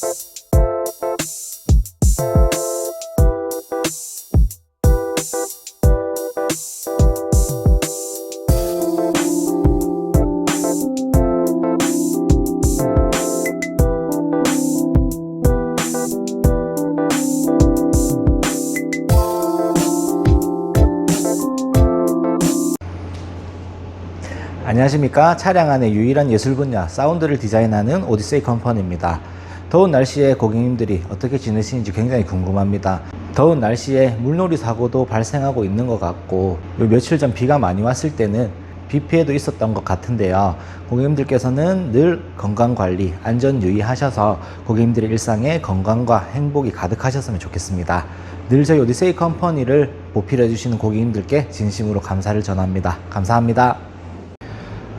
you 안녕하십니까? 차량 안의 유일한 예술 분야 사운드를 디자인하는 오디세이 컴퍼니입니다. 더운 날씨에 고객님들이 어떻게 지내시는지 굉장히 궁금합니다. 더운 날씨에 물놀이 사고도 발생하고 있는 것 같고 요 며칠 전 비가 많이 왔을 때는 비 피해도 있었던 것 같은데요. 고객님들께서는 늘 건강관리 안전 유의하셔서 고객님들의 일상에 건강과 행복이 가득하셨으면 좋겠습니다. 늘 저희 오디세이 컴퍼니를 보필해 주시는 고객님들께 진심으로 감사를 전합니다. 감사합니다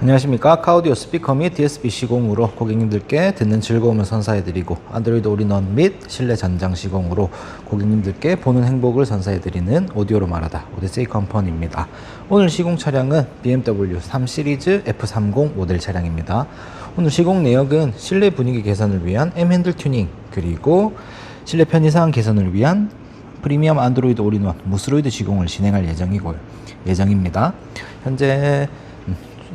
안녕하십니까. 카우디오 스피커 및 DSP 시공으로 고객님들께 듣는 즐거움을 선사해드리고 안드로이드 올인원 및 실내 전장 시공으로 고객님들께 보는 행복을 선사해드리는 오디오로 말하다 오디세이 컴퍼니입니다. 오늘 시공 차량은 BMW 3 시리즈 F30 모델 차량입니다. 오늘 시공 내역은 실내 분위기 개선을 위한 M 핸들 튜닝 그리고 실내 편의상 개선을 위한 프리미엄 안드로이드 올인원 무스로이드 시공을 진행할 예정이고 예정입니다. 현재 음,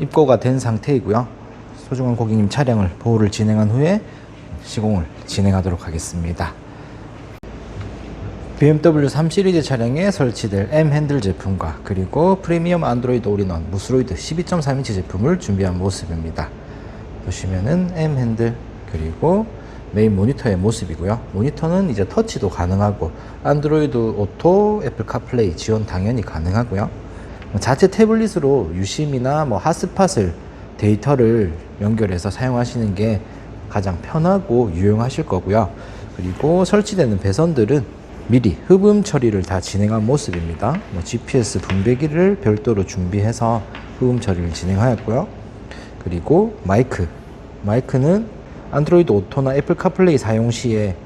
입고가 된 상태이고요. 소중한 고객님 차량을 보호를 진행한 후에 시공을 진행하도록 하겠습니다. BMW 3 시리즈 차량에 설치될 M 핸들 제품과 그리고 프리미엄 안드로이드 올인원 무스로이드 12.3인치 제품을 준비한 모습입니다. 보시면은 M 핸들 그리고 메인 모니터의 모습이고요. 모니터는 이제 터치도 가능하고 안드로이드 오토, 애플 카플레이 지원 당연히 가능하고요. 자체 태블릿으로 유심이나 뭐 핫스팟을 데이터를 연결해서 사용하시는 게 가장 편하고 유용하실 거고요. 그리고 설치되는 배선들은 미리 흡음 처리를 다 진행한 모습입니다. 뭐 GPS 분배기를 별도로 준비해서 흡음 처리를 진행하였고요. 그리고 마이크. 마이크는 안드로이드 오토나 애플 카플레이 사용 시에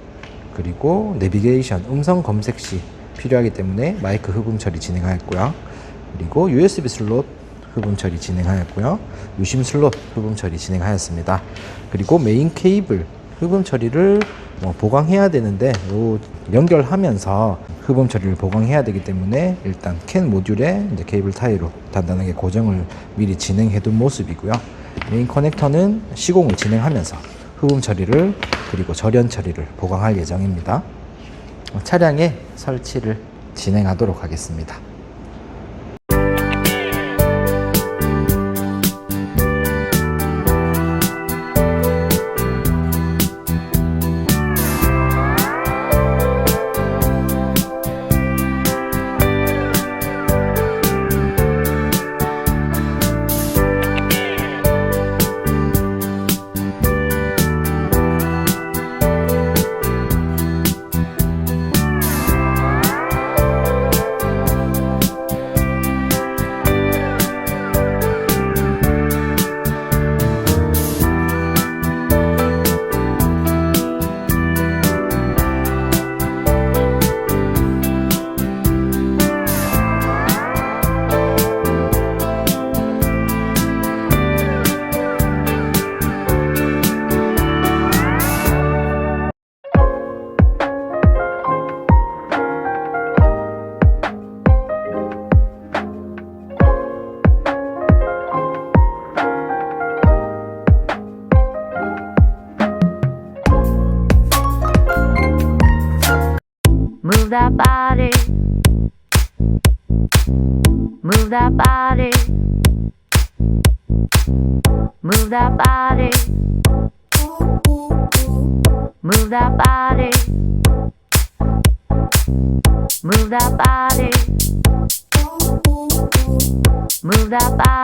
그리고 내비게이션, 음성 검색 시 필요하기 때문에 마이크 흡음 처리 진행하였고요. 그리고 USB 슬롯 흡음 처리 진행하였고요. 유심 슬롯 흡음 처리 진행하였습니다. 그리고 메인 케이블 흡음 처리를 뭐 보강해야 되는데 요 연결하면서 흡음 처리를 보강해야 되기 때문에 일단 캔 모듈에 이제 케이블 타이로 단단하게 고정을 미리 진행해 둔 모습이고요. 메인 커넥터는 시공을 진행하면서 흡음 처리를 그리고 절연 처리를 보강할 예정입니다. 차량에 설치를 진행하도록 하겠습니다. Move that body. Move that body. Move that body. Move that body. Move that body. Move that body.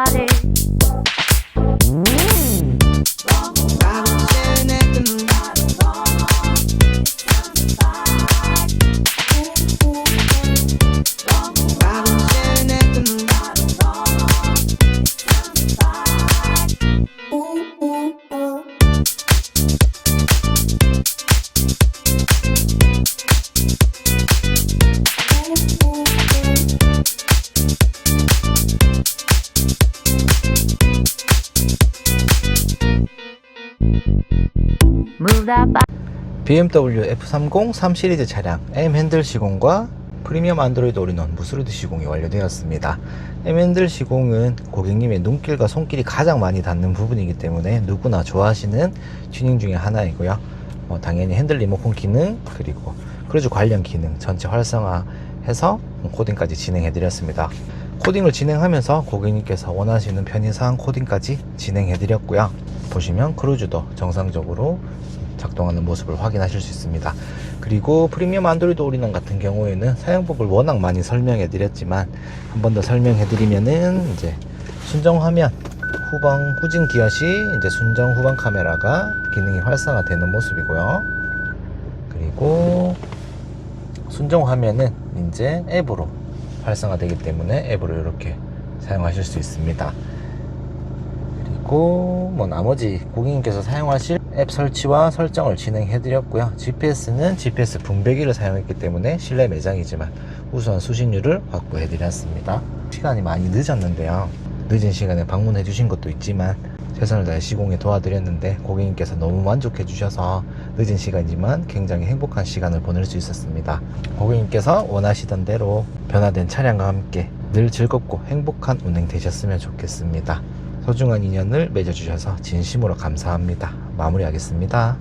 BMW F30 3 시리즈 차량 M 핸들 시공과 프리미엄 안드로이드 올인원 무스루드 시공이 완료되었습니다. M 핸들 시공은 고객님의 눈길과 손길이 가장 많이 닿는 부분이기 때문에 누구나 좋아하시는 튜닝 중에 하나이고요. 어, 당연히 핸들 리모컨 기능 그리고 크루즈 관련 기능 전체 활성화해서 코딩까지 진행해 드렸습니다. 코딩을 진행하면서 고객님께서 원하시는 편의사항 코딩까지 진행해 드렸고요. 보시면 크루즈도 정상적으로 작동하는 모습을 확인하실 수 있습니다. 그리고 프리미엄 안드로이드 올인원 같은 경우에는 사용법을 워낙 많이 설명해 드렸지만 한 번 더 설명해 드리면은 이제 순정 화면 후방 후진 기어 시 이제 순정 후방 카메라가 기능이 활성화되는 모습이고요. 그리고 순정 화면은 이제 앱으로 활성화되기 때문에 앱으로 이렇게 사용하실 수 있습니다. 그리고 뭐 나머지 고객님께서 사용하실 앱 설치와 설정을 진행해 드렸고요. GPS는 GPS 분배기를 사용했기 때문에 실내 매장이지만 우수한 수신율을 확보해 드렸습니다. 시간이 많이 늦었는데요. 늦은 시간에 방문해 주신 것도 있지만 최선을 다해 시공에 도와드렸는데 고객님께서 너무 만족해 주셔서 늦은 시간이지만 굉장히 행복한 시간을 보낼 수 있었습니다. 고객님께서 원하시던 대로 변화된 차량과 함께 늘 즐겁고 행복한 운행 되셨으면 좋겠습니다. 소중한 인연을 맺어주셔서 진심으로 감사합니다. 마무리하겠습니다.